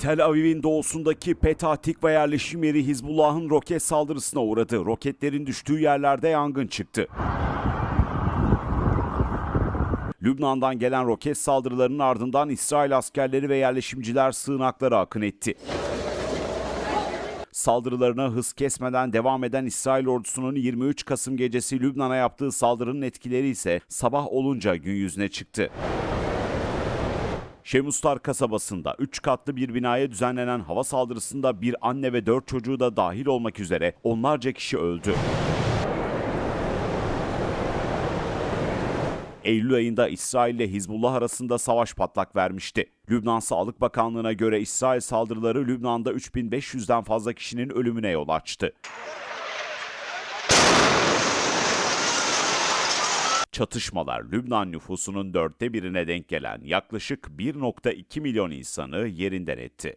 Tel Aviv'in doğusundaki Petah Tikva yerleşim yeri Hizbullah'ın roket saldırısına uğradı. Roketlerin düştüğü yerlerde yangın çıktı. Lübnan'dan gelen roket saldırılarının ardından İsrail askerleri ve yerleşimciler sığınaklara akın etti. Saldırılarına hız kesmeden devam eden İsrail ordusunun 23 Kasım gecesi Lübnan'a yaptığı saldırının etkileri ise sabah olunca gün yüzüne çıktı. Şemustar kasabasında 3 katlı bir binaya düzenlenen hava saldırısında bir anne ve 4 çocuğu da dahil olmak üzere onlarca kişi öldü. Eylül ayında İsrail ile Hizbullah arasında savaş patlak vermişti. Lübnan Sağlık Bakanlığı'na göre İsrail saldırıları Lübnan'da 3500'den fazla kişinin ölümüne yol açtı. Çatışmalar Lübnan nüfusunun dörtte birine denk gelen yaklaşık 1.2 milyon insanı yerinden etti.